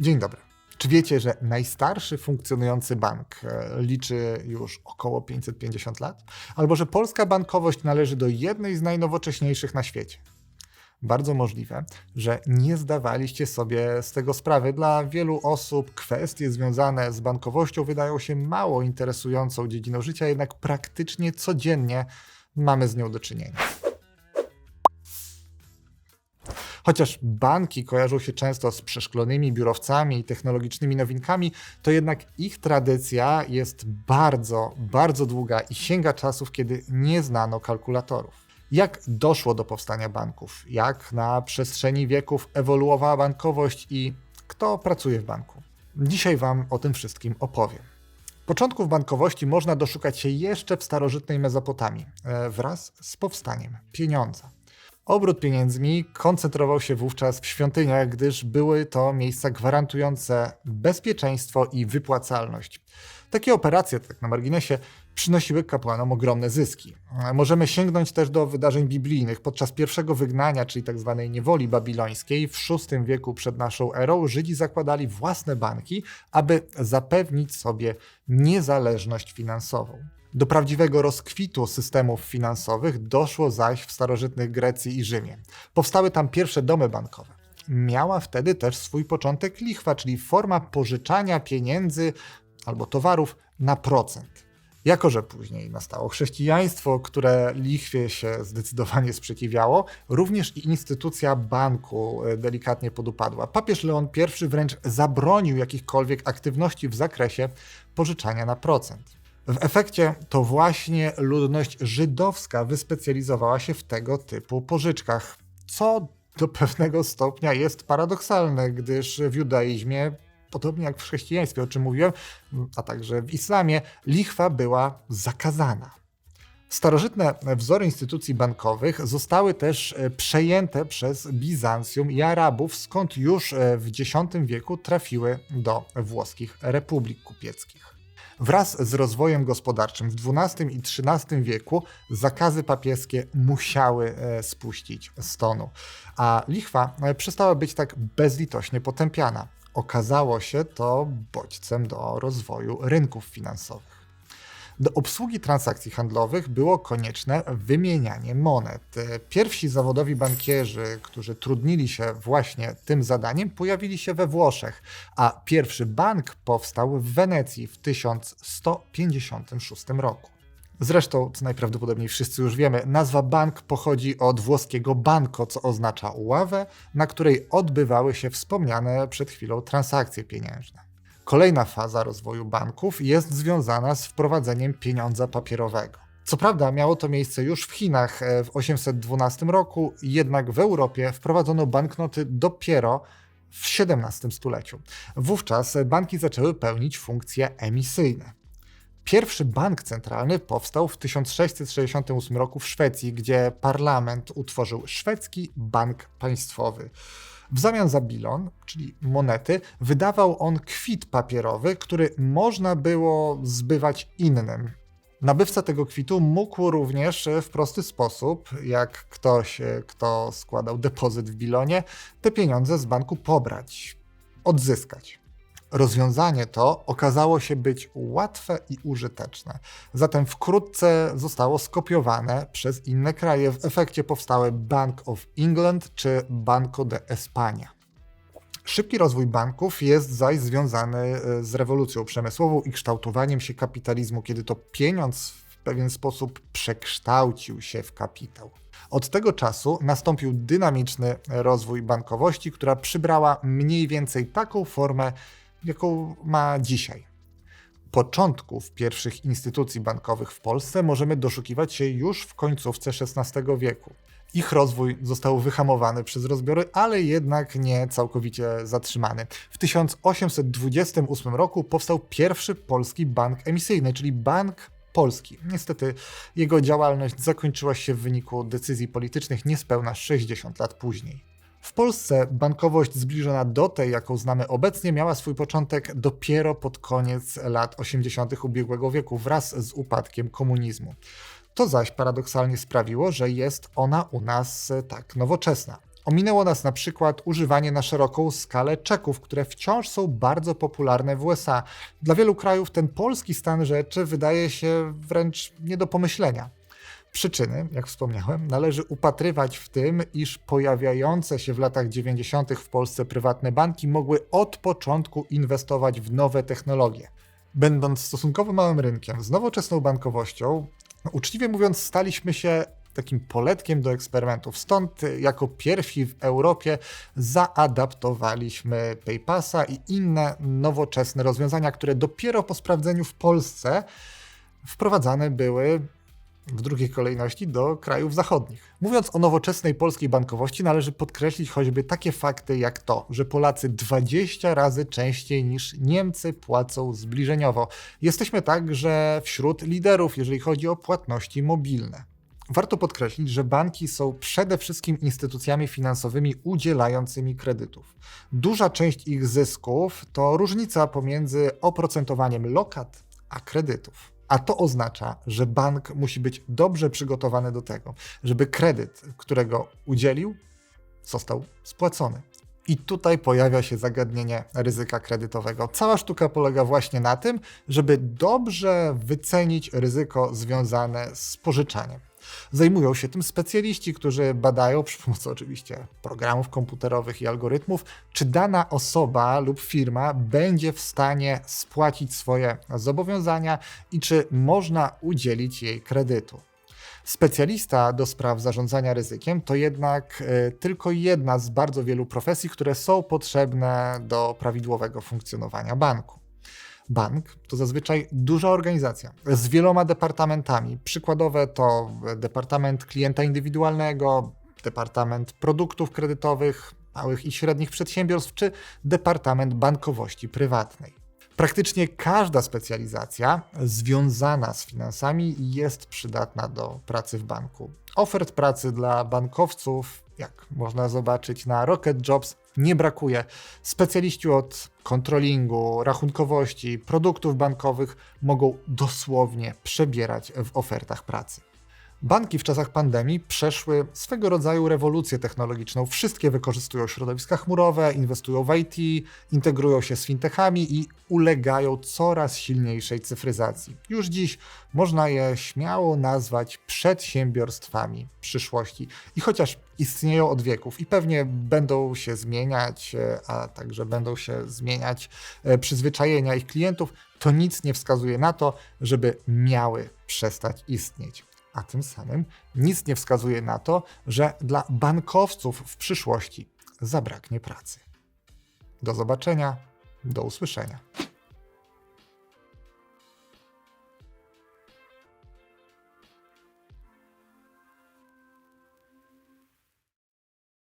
Dzień dobry. Czy wiecie, że najstarszy funkcjonujący bank e, liczy już około 550 lat? Albo że polska bankowość należy do jednej z najnowocześniejszych na świecie? Bardzo możliwe, że nie zdawaliście sobie z tego sprawy. Dla wielu osób kwestie związane z bankowością wydają się mało interesującą dziedziną życia, jednak praktycznie codziennie mamy z nią do czynienia. Chociaż banki kojarzą się często z przeszklonymi biurowcami i technologicznymi nowinkami, to jednak ich tradycja jest bardzo, bardzo długa i sięga czasów, kiedy nie znano kalkulatorów. Jak doszło do powstania banków? Jak na przestrzeni wieków ewoluowała bankowość i kto pracuje w banku? Dzisiaj Wam o tym wszystkim opowiem. Początków bankowości można doszukać się jeszcze w starożytnej Mezopotamii, e, wraz z powstaniem pieniądza. Obrót pieniędzmi koncentrował się wówczas w świątyniach, gdyż były to miejsca gwarantujące bezpieczeństwo i wypłacalność. Takie operacje, tak na marginesie, przynosiły kapłanom ogromne zyski. Możemy sięgnąć też do wydarzeń biblijnych. Podczas pierwszego wygnania, czyli tzw. Tak niewoli babilońskiej w VI wieku przed naszą erą, Żydzi zakładali własne banki, aby zapewnić sobie niezależność finansową. Do prawdziwego rozkwitu systemów finansowych doszło zaś w starożytnych Grecji i Rzymie. Powstały tam pierwsze domy bankowe. Miała wtedy też swój początek lichwa, czyli forma pożyczania pieniędzy albo towarów na procent. Jako, że później nastało chrześcijaństwo, które lichwie się zdecydowanie sprzeciwiało, również i instytucja banku e, delikatnie podupadła. Papież Leon I wręcz zabronił jakichkolwiek aktywności w zakresie pożyczania na procent. W efekcie to właśnie ludność żydowska wyspecjalizowała się w tego typu pożyczkach, co do pewnego stopnia jest paradoksalne, gdyż w judaizmie, podobnie jak w chrześcijaństwie, o czym mówiłem, a także w islamie, lichwa była zakazana. Starożytne wzory instytucji bankowych zostały też e, przejęte przez Bizancjum i Arabów, skąd już e, w X wieku trafiły do włoskich republik kupieckich. Wraz z rozwojem gospodarczym w XII i XIII wieku zakazy papieskie musiały e, spuścić z a lichwa e, przestała być tak bezlitośnie potępiana. Okazało się to bodźcem do rozwoju rynków finansowych. Do obsługi transakcji handlowych było konieczne wymienianie monet. Pierwsi zawodowi bankierzy, którzy trudnili się właśnie tym zadaniem, pojawili się we Włoszech, a pierwszy bank powstał w Wenecji w 1156 roku. Zresztą, co najprawdopodobniej wszyscy już wiemy, nazwa bank pochodzi od włoskiego banco, co oznacza ławę, na której odbywały się wspomniane przed chwilą transakcje pieniężne. Kolejna faza rozwoju banków jest związana z wprowadzeniem pieniądza papierowego. Co prawda miało to miejsce już w Chinach e, w 812 roku, jednak w Europie wprowadzono banknoty dopiero w XVII stuleciu. Wówczas banki zaczęły pełnić funkcje emisyjne. Pierwszy bank centralny powstał w 1668 roku w Szwecji, gdzie parlament utworzył szwedzki bank państwowy. W zamian za bilon, czyli monety, wydawał on kwit papierowy, który można było zbywać innym. Nabywca tego kwitu mógł również w prosty sposób, jak ktoś, kto składał depozyt w bilonie, te pieniądze z banku pobrać, odzyskać. Rozwiązanie to okazało się być łatwe i użyteczne. Zatem wkrótce zostało skopiowane przez inne kraje. W efekcie powstały Bank of England czy Banco de España. Szybki rozwój banków jest zaś związany e, z rewolucją przemysłową i kształtowaniem się kapitalizmu, kiedy to pieniądz w pewien sposób przekształcił się w kapitał. Od tego czasu nastąpił dynamiczny rozwój bankowości, która przybrała mniej więcej taką formę, jaką ma dzisiaj. Początków pierwszych instytucji bankowych w Polsce możemy doszukiwać się już w końcówce XVI wieku. Ich rozwój został wyhamowany przez rozbiory, ale jednak nie całkowicie zatrzymany. W 1828 roku powstał pierwszy polski bank emisyjny, czyli Bank Polski. Niestety jego działalność zakończyła się w wyniku decyzji politycznych niespełna 60 lat później. W Polsce bankowość zbliżona do tej, jaką znamy obecnie, miała swój początek dopiero pod koniec lat 80. ubiegłego wieku wraz z upadkiem komunizmu. To zaś paradoksalnie sprawiło, że jest ona u nas tak nowoczesna. Ominęło nas na przykład używanie na szeroką skalę czeków, które wciąż są bardzo popularne w USA. Dla wielu krajów ten polski stan rzeczy wydaje się wręcz nie do pomyślenia. Przyczyny, jak wspomniałem, należy upatrywać w tym, iż pojawiające się w latach 90. w Polsce prywatne banki mogły od początku inwestować w nowe technologie. Będąc stosunkowo małym rynkiem z nowoczesną bankowością, no, uczciwie mówiąc, staliśmy się takim poletkiem do eksperymentów. Stąd y, jako pierwsi w Europie zaadaptowaliśmy PayPassa i inne nowoczesne rozwiązania, które dopiero po sprawdzeniu w Polsce wprowadzane były w drugiej kolejności do krajów zachodnich. Mówiąc o nowoczesnej polskiej bankowości, należy podkreślić choćby takie fakty jak to, że Polacy 20 razy częściej niż Niemcy płacą zbliżeniowo. Jesteśmy także wśród liderów, jeżeli chodzi o płatności mobilne. Warto podkreślić, że banki są przede wszystkim instytucjami finansowymi udzielającymi kredytów. Duża część ich zysków to różnica pomiędzy oprocentowaniem lokat a kredytów. A to oznacza, że bank musi być dobrze przygotowany do tego, żeby kredyt, którego udzielił, został spłacony. I tutaj pojawia się zagadnienie ryzyka kredytowego. Cała sztuka polega właśnie na tym, żeby dobrze wycenić ryzyko związane z pożyczaniem. Zajmują się tym specjaliści, którzy badają przy pomocy oczywiście programów komputerowych i algorytmów, czy dana osoba lub firma będzie w stanie spłacić swoje zobowiązania i czy można udzielić jej kredytu. Specjalista do spraw zarządzania ryzykiem to jednak y, tylko jedna z bardzo wielu profesji, które są potrzebne do prawidłowego funkcjonowania banku. Bank to zazwyczaj duża organizacja z wieloma departamentami. Przykładowe to Departament Klienta Indywidualnego, Departament Produktów Kredytowych, Małych i Średnich Przedsiębiorstw czy Departament Bankowości Prywatnej. Praktycznie każda specjalizacja związana z finansami jest przydatna do pracy w banku. Ofert pracy dla bankowców, jak można zobaczyć na Rocket Jobs, nie brakuje. Specjaliści od kontrolingu, rachunkowości, produktów bankowych mogą dosłownie przebierać w ofertach pracy. Banki w czasach pandemii przeszły swego rodzaju rewolucję technologiczną. Wszystkie wykorzystują środowiska chmurowe, inwestują w IT, integrują się z fintechami i ulegają coraz silniejszej cyfryzacji. Już dziś można je śmiało nazwać przedsiębiorstwami przyszłości. I chociaż istnieją od wieków i pewnie będą się zmieniać, e, a także będą się zmieniać e, przyzwyczajenia ich klientów, to nic nie wskazuje na to, żeby miały przestać istnieć a tym samym nic nie wskazuje na to, że dla bankowców w przyszłości zabraknie pracy. Do zobaczenia, do usłyszenia.